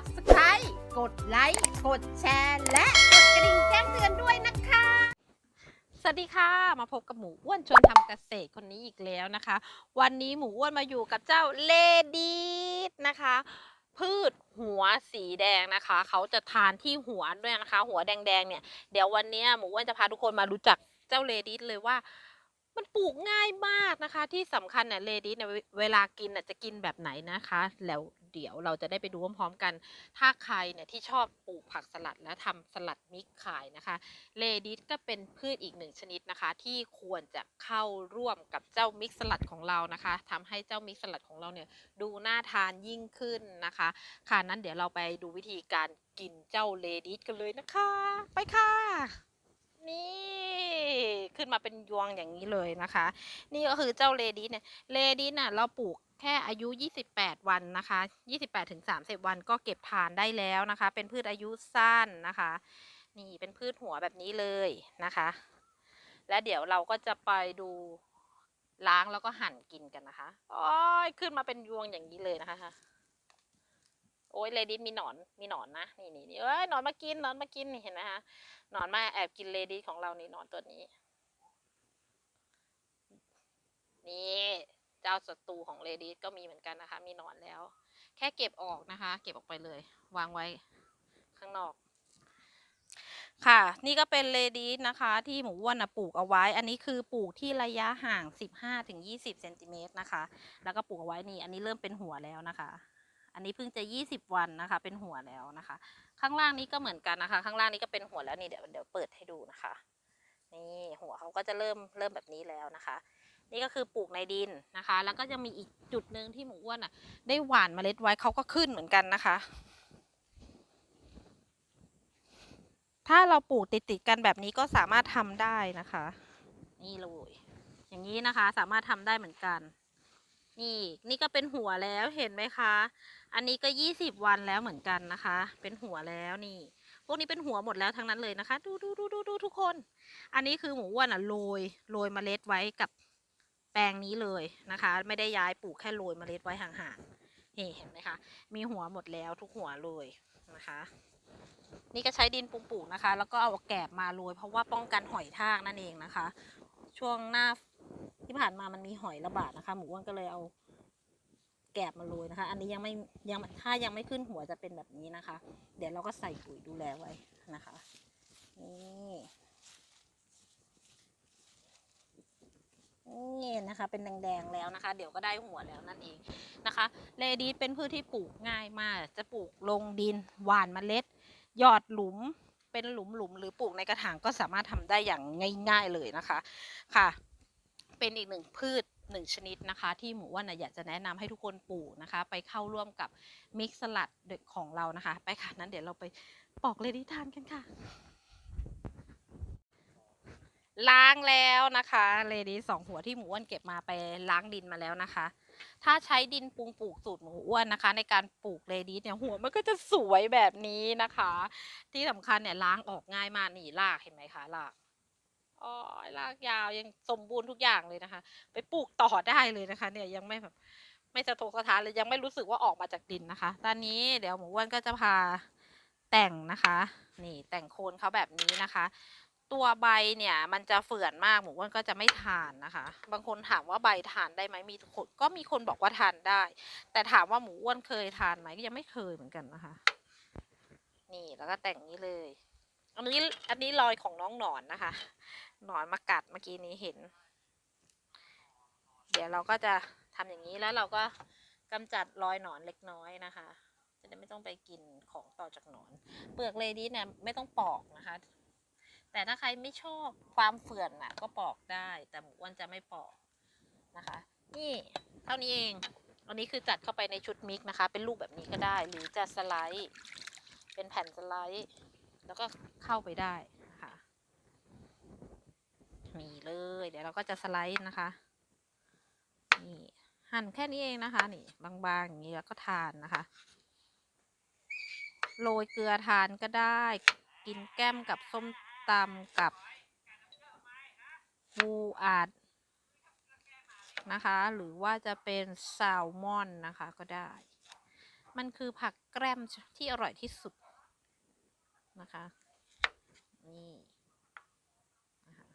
Subscribe กดไลค์ กดแชร์ และกดกระดิ่งแจ้งเตือนด้วยนะคะ สวัสดีค่ะ มาพบกับหมูอ้วนชวนทำเกษตรคนนี้อีกแล้วนะคะ วันนี้หมูอ้วนมาอยู่กับเจ้าเลดีสนะคะ พืชหัวสีแดงนะคะ เขาจะทานที่หัวด้วยนะคะ หัวแดงๆเนี่ย เดี๋ยววันนี้หมูอ้วนจะพาทุกคนมารู้จักเจ้าเลดีสเลยว่ามันปลูกง่ายมากนะคะ ที่สำคัญเนี่ยเลดีสเนี่ยเวลากินน่ะจะกินแบบไหนนะคะ แล้ว เดี๋ยวเราจะได้ไปดูพร้อมๆกัน ถ้าใครเนี่ยที่ชอบปลูกผักสลัดและทำสลัดมิกขายนะคะ เลดิสก็เป็นพืชอีกหนึ่งชนิดนะคะ ที่ควรจะเข้าร่วมกับเจ้ามิกสลัดของเรานะคะทำให้เจ้ามิกสลัดของเราเนี่ยดูน่าทานยิ่งขึ้นนะคะ ค่ะนั้นเดี๋ยวเราไปดูวิธีการกินเจ้าเลดิสกันเลยนะคะ ไปค่ะ นี่ขึ้นมาเป็นยวงอย่างนี้เลยนะคะ นี่ก็คือเจ้าเลดิสเนี่ยเลดิสน่ะเราปลูกแค่อายุ 28 วันนะคะ 28ถึง30 วันก็เก็บทานได้แล้วนะคะ เป็นพืชอายุสั้นนะคะ นี่เป็นพืชหัวแบบนี้เลยนะคะ และเดี๋ยวเราก็จะไปดูล้างแล้วก็หั่นกินกันนะคะ โอ้ยขึ้นมาเป็นยวงอย่างนี้เลยนะคะ โอ้ยเลดิสมีหนอนมีหนอนนะนี่นี่นี่เอ้ยหนอนมากินหนอนมากินนี่เห็นไหมคะหนอนมาแอบกินเลดิสของเรานี่หนอนตัวนี้ นี่เจ้าศัตรูของเลดิสก็มีเหมือนกันนะคะ มีหนอนแล้ว แค่เก็บออกนะคะ เก็บออกไปเลย วางไว้ข้างนอกค่ะ นี่ก็เป็นเลดีสนะคะ ที่หมูอ้วนนะปลูกเอาไว้ อันนี้คือปลูกที่ระยะห่าง 15-20เซนติเมตรนะคะ แล้วก็ปลูกเอาไว้นี่ อันนี้เริ่มเป็นหัวแล้วนะคะ อันนี้เพิ่งจะ 20 วันนะคะ เป็นหัวแล้วนะคะ ข้างล่างนี้ก็เหมือนกันนะคะ ข้างล่างนี้ก็เป็นหัวแล้วนี่เดี๋ยวเดี๋ยวเปิดให้ดูนะคะ นี่หัวเขาก็จะเริ่มเริ่มแบบนี้แล้วนะคะ นี่ก็คือปลูกในดินนะคะ แล้วก็จะมีอีกจุดหนึ่งที่หมูอ้วนอะ ได้หว่านเมล็ดไว้เขาก็ขึ้นเหมือนกันนะคะ ถ้าเราปลูกติดติดกันแบบนี้ก็สามารถทำได้นะคะ นี่เลยอย่างนี้นะคะสามารถทำได้เหมือนกัน นี่นี่ก็เป็นหัวแล้วเห็นไหมคะ อันนี้ก็ยี่สิบวันแล้วเหมือนกันนะคะ เป็นหัวแล้วนี่ พวกนี้เป็นหัวหมดแล้วทั้งนั้นเลยนะคะ ดูดูดูดูดูทุกคน อันนี้คือหมูอ้วนอะโรยโรยเมล็ดไว้กับแปลงนี้เลยนะคะ ไม่ได้ย้ายปลูกแค่โรยเมล็ดไว้ห่างๆนี่เห็นไหมคะ มีหัวหมดแล้วทุกหัวเลยนะคะ นี่ก็ใช้ดินปรุงปลูกนะคะ แล้วก็เอาแกบมาโรยเพราะว่าป้องกันหอยทากนั่นเองนะคะ ช่วงหน้า ที่ผ่านมามันมีหอยระบาดนะคะ หมูอ้วนก็เลยเอาแกบมาโรยนะคะ อันนี้ยังไม่ยังถ้ายังไม่ขึ้นหัวจะเป็นแบบนี้นะคะ เดี๋ยวเราก็ใส่ปุ๋ยดูแลไว้นะคะนี่นี่นะคะ เป็นแดงๆแล้วนะคะ เดี๋ยวก็ได้หัวแล้วนั่นเองนะคะเลดีเป็นพืชที่ปลูกง่ายมาก จะปลูกลงดินหว่านเมล็ด หยอดหลุมเป็นหลุมหลุมๆหรือปลูกในกระถางก็สามารถทำได้อย่างง่าย ๆเลยนะคะค่ะ เป็นอีกหนึ่งพืชหนึ่งชนิดนะคะ ที่หมูอ้วนะอยากจะแนะนำให้ทุกคนปลูกนะคะ ไปเข้าร่วมกับมิกซ์สลัดของเรานะคะ ไปค่ะนั้นเดี๋ยวเราไปปอกเลดี้ทานกันค่ะ ล้างแล้วนะคะเลดี้สองหัวที่หมูอ้วนเก็บมาไปล้างดินมาแล้วนะคะ ถ้าใช้ดินปรุงปลูกสูตรหมูอ้วนนะคะ ในการปลูกเลดี้เนี่ยหัวมันก็จะสวยแบบนี้นะคะ ที่สำคัญเนี่ยล้างออกง่ายมากนี่รากเห็นไหมคะราก อ๋อยรากยาวยังสมบูรณ์ทุกอย่างเลยนะคะ ไปปลูกต่อได้เลยนะคะ เนี่ยยังไม่แบบไม่สะทกสะท้านเลยยังไม่รู้สึกว่าออกมาจากดินนะคะ ตอนนี้เดี๋ยวหมูอ้วนก็จะพาแต่งนะคะ นี่แต่งโคนเขาแบบนี้นะคะ ตัวใบเนี่ยมันจะเฝื่อนมากหมูอ้วนก็จะไม่ทานนะคะ บางคนถามว่าใบทานได้ไหมมีคนก็มีคนบอกว่าทานได้ แต่ถามว่าหมูอ้วนเคยทานไหมก็ยังไม่เคยเหมือนกันนะคะ นี่แล้วก็แต่งนี้เลย อันนี้อันนี้รอยของน้องหนอนนะคะ หนอนมากัดเมื่อกี้นี้เห็น เดี๋ยวเราก็จะทำอย่างนี้แล้วเราก็กำจัดรอยหนอนเล็กน้อยนะคะ จะได้ไม่ต้องไปกินของต่อจากหนอน เปลือกเลดี้เนี่ยไม่ต้องปอกนะคะ แต่ถ้าใครไม่ชอบความเฝื่อนน่ะ ก็ปอกได้ แต่หมูอ้วนจะไม่ปอกนะคะ นี่เท่านี้เอง อันนี้คือจัดเข้าไปในชุดมิกนะคะ เป็นลูกแบบนี้ก็ได้ หรือจะสไลด์ เป็นแผ่นสไลด์ แล้วก็เข้าไปได้ค่ะนี่เลย เดี๋ยวเราก็จะสไลด์นะคะ นี่ หั่นแค่นี้เองนะคะ นี่ บางๆอย่างนี้แล้วก็ทานนะคะ โรยเกลือทานก็ได้ กินแก้มกับส้มตำกับปูอัดนะคะ หรือว่าจะเป็นแซลมอนนะคะก็ได้ มันคือผักแกล้มที่อร่อยที่สุด นะคะ นี่นะคะ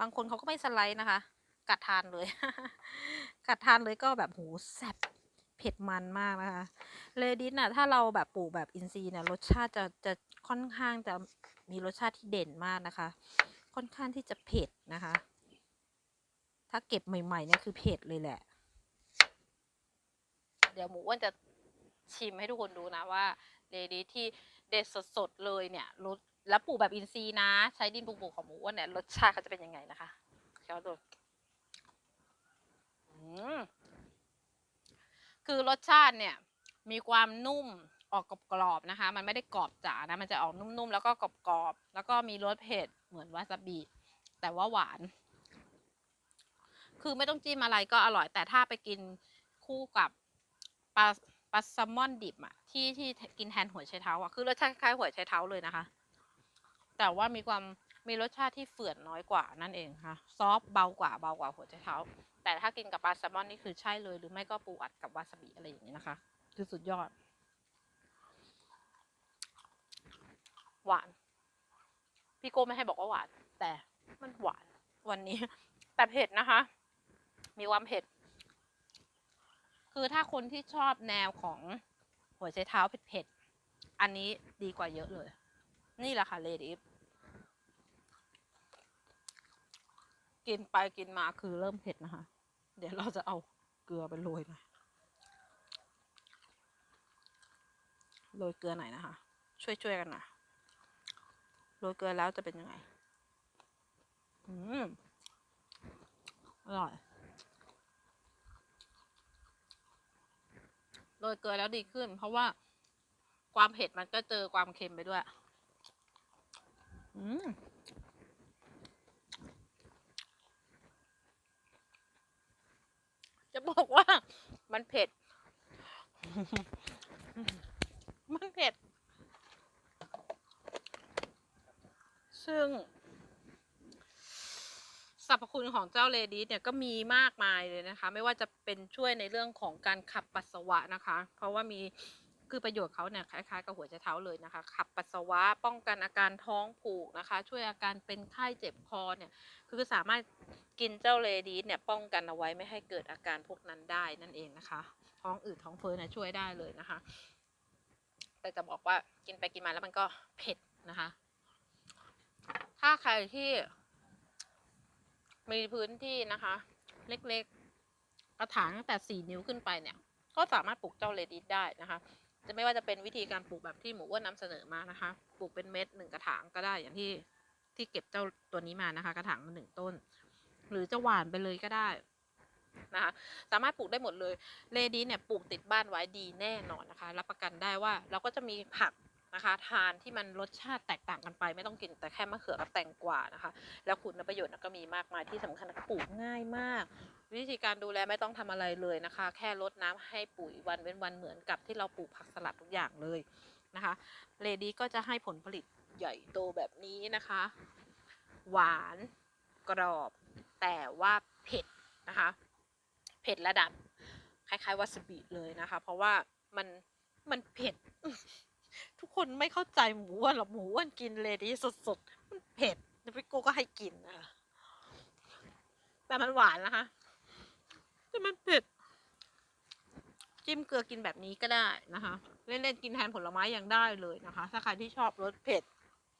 บางคนเขาก็ไม่สไลด์นะคะ กัดทานเลย กัดทานเลยก็แบบโหแซ่บเผ็ดมันมากนะคะ เลดิสน่ะถ้าเราแบบปลูกแบบอินทรีย์เนี่ยรสชาติจะจะค่อนข้างจะมีรสชาติที่เด่นมากนะคะ ค่อนข้างที่จะเผ็ดนะคะ ถ้าเก็บใหม่ๆเนี่ยคือเผ็ดเลยแหละ เดี๋ยวหมูอ้วนจะชิมให้ทุกคนดูนะว่าเลดีที่เด็ดสดๆเลยเนี่ยรสแล้วปลูกแบบอินทรีย์นะ ใช้ดินปลูกๆของหมูอ้วนเนี่ยรสชาติเขาจะเป็นยังไงนะคะเดี๋ยวดูอืมคือรสชาติเนี่ย มีความนุ่มออกกรอบๆนะคะ มันไม่ได้กรอบจ๋านะ มันจะออกนุ่มๆ แล้วก็กรอบๆ แล้วก็มีรสเผ็ดเหมือนวาซาบิ แต่ว่าหวาน คือไม่ต้องจิ้มอะไรก็อร่อย แต่ถ้าไปกินคู่กับ ปลาปลาแซลมอนดิบอะที่ที่กินแทนหัวไชเท้าอะคือรสชาติคล้ายหัวไชเท้าเลยนะคะ แต่ว่ามีความมีรสชาติที่เฝื่อนน้อยกว่านั่นเองค่ะซอฟเบากว่าเบากว่าหัวไชเท้า แต่ถ้ากินกับปลาแซลมอนนี่คือใช่เลย หรือไม่ก็ปูอัดกับวาซาบิอะไรอย่างนี้นะคะ คือสุดยอด หวาน พี่โก้ไม่ให้บอกว่าหวาน แต่มันหวานวันนี้ แต่เผ็ดนะคะ มีความเผ็ด คือถ้าคนที่ชอบแนวของหัวไชเท้าเผ็ดๆ อันนี้ดีกว่าเยอะเลย นี่แหละค่ะเลดี้กินไปกินมาคือเริ่มเผ็ดนะคะ เดี๋ยวเราจะเอาเกลือไปโรยหน่อยโรยเกลือหน่อยนะคะ ช่วยๆกันนะโรยเกลือแล้วจะเป็นยังไง อืม อร่อย โรยเกลือแล้วดีขึ้น เพราะว่าความเผ็ดมันก็เจอความเค็มไปด้วย อืมจะบอกว่ามันเผ็ด มันเผ็ด ซึ่ง รรพคุณของเจ้าเลดี้เนี่ยก็มีมากมายเลยนะคะ ไม่ว่าจะเป็นช่วยในเรื่องของการขับปัสสาวะนะคะ เพราะว่ามีคือประโยชน์เขาเนี่ยคล้ายๆกับหัวใจเท้าเลยนะคะ ขับปัสสาวะป้องกันอาการท้องผูกนะคะ ช่วยอาการเป็นไข้เจ็บคอเนี่ยคือสามารถกินเจ้าเลดี้เนี่ยป้องกันเอาไว้ไม่ให้เกิดอาการพวกนั้นได้นั่นเองนะคะ ท้องอืดท้องเฟ้อเนี่ยช่วยได้เลยนะคะ แต่จะบอกว่ากินไปกินมาแล้วมันก็เผ็ดนะคะ ถ้าใครที่ มีพื้นที่นะคะ เล็กๆ กระถางตั้งแต่สี่นิ้วขึ้นไปเนี่ย ก็สามารถปลูกเจ้าเลดิสได้นะคะ จะไม่ว่าจะเป็นวิธีการปลูกแบบที่หมูอ้วนนำเสนอมานะคะ ปลูกเป็นเม็ดหนึ่งกระถางก็ได้อย่างที่ที่เก็บเจ้าตัวนี้มานะคะ กระถางหนึ่งต้น หรือจะหวานไปเลยก็ได้นะคะสามารถปลูกได้หมดเลยเลดีเนี่ยปลูกติดบ้านไว้ดีแน่นอนนะคะ รับประกันได้ว่าเราก็จะมีผัก นะคะ ทานที่มันรสชาติแตกต่างกันไป ไม่ต้องกินแต่แค่มะเขือกับแตงกวานะคะ แล้วคุณประโยชน์ก็มีมากมายที่สำคัญปลูกง่ายมาก วิธีการดูแลไม่ต้องทำอะไรเลยนะคะ แค่รดน้ำให้ปุ๋ยวันเว้นวันเหมือนกับที่เราปลูกผักสลัดทุกอย่างเลยนะคะเลดี้ก็จะให้ผลผลิตใหญ่โตแบบนี้นะคะ หวานกรอบ แต่ว่าเผ็ดนะคะ เผ็ดระดับคล้ายๆวาซาบิเลยนะคะ เพราะว่ามันมันเผ็ด ทุกคนไม่เข้าใจหมูอ้วนหรอกหมูอ้วนกินเลดี้สดๆ มันเผ็ดแล้วพี่โก้ก็ให้กินนะคะแต่มันหวานนะคะแต่มันเผ็ด จิ้มเกลือกินแบบนี้ก็ได้นะคะ เล่นๆกินแทนผลไม้ยังได้เลยนะคะ ถ้าใครที่ชอบรสเผ็ด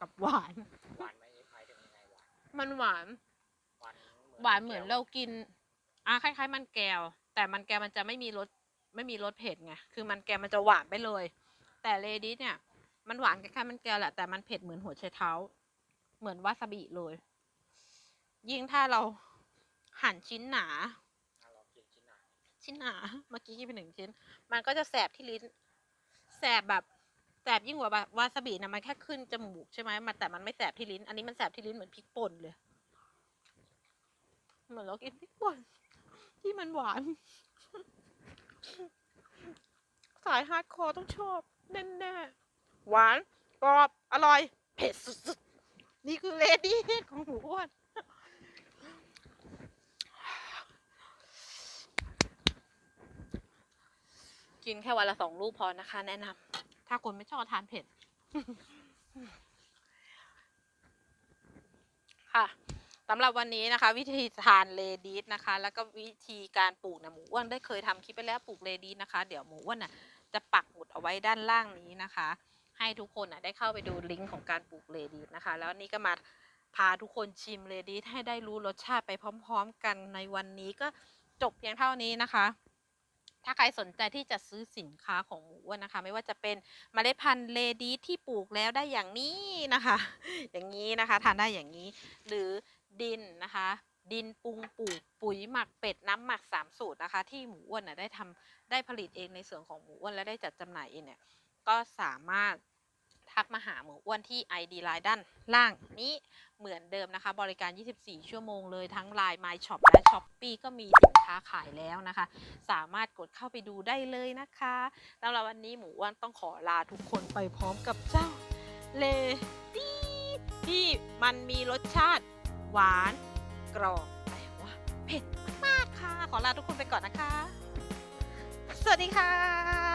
กับหวาน หวานไหมหมายถึงยังไงหวานมันหวานหวาน หวานเหมือนเรากินอะคล้ายๆ มันแก้ว แต่มันแก้วมันจะไม่มีรสไม่มีรสเผ็ดไง คือมันแก้วมันจะหวานไปเลย แต่เลดี้เนี่ย มันหวานคล้ายๆมันแก้วแหละ แต่มันเผ็ดเหมือนหัวไชเท้า เหมือนวาซาบิเลย ยิ่งถ้าเราหั่นชิ้นหนาอะลองกินชิ้นหนา ชิ้นหนา เมื่อกี้กินไปหนึ่งชิ้น มันก็จะแสบที่ลิ้น แสบแบบแสบยิ่งกว่าวาซาบินะมันแค่ขึ้นจมูกใช่ไหมมันแต่มันไม่แสบที่ลิ้น อันนี้มันแสบที่ลิ้นเหมือนพริกป่นเลย เหมือนเรากินพริกป่นที่มันหวาน สายฮาร์ดคอร์ต้องชอบ แน่ๆหวานกรอบอร่อยเผ็ดสุดๆนี่คือเลดี้ของหมูอ้วนกินแค่วันละสองลูกพอนะคะ แนะนำถ้าคนไม่ชอบทานเผ็ดค่ะสำหรับวันนี้นะคะ วิธีทานเลดีสนะคะ แล้วก็วิธีการปลูกนะหมูอ้วนได้เคยทำคลิปไปแล้วปลูกเลดีสนะคะ เดี๋ยวหมูอ้วนนะ่ะ จะปักหมุดเอาไว้ด้านล่างนี้นะคะ ให้ทุกคนน่ะได้เข้าไปดูลิงก์ของการปลูกเลดีนะคะ แล้วนี่ก็มาพาทุกคนชิมเลดีให้ได้รู้รสชาติไปพร้อม ๆ กันในวันนี้ก็จบเพียงเท่านี้นะคะ ถ้าใครสนใจที่จะซื้อสินค้าของหมูอ้วนนะคะ ไม่ว่าจะเป็นเมล็ดพันธุ์เลดีที่ปลูกแล้วได้อย่างนี้นะคะ อย่างนี้นะคะ ทานได้อย่างนี้ หรือดินนะคะ ดินปรุงปลูกปุ๋ยหมักเป็ดน้ำหมักสามสูตรนะคะ ที่หมูอ้วนนะได้ทำได้ผลิตเองในส่วนของหมูอ้วนและได้จัดจำหน่ายเองเนี่ยก็สามารถทักมาหาหมูอ้วนที่ ID ไลน์ด้านล่างนี้เหมือนเดิมนะคะ บริการ 24 ชั่วโมงเลยทั้ง Line My Shop และ s h อ p e e ก็มีสินค้าขายแล้วนะคะ สามารถกดเข้าไปดูได้เลยนะคะสำหรับวันนี้หมูอ้วนต้องขอลาทุกคนไปพร้อมกับเจ้าเลดี้ที่มันมีรสชาติหวาน กรอบแต่ว่าเผ็ดมากๆค่ะ ขอลาทุกคนไปก่อนนะคะ สวัสดีค่ะ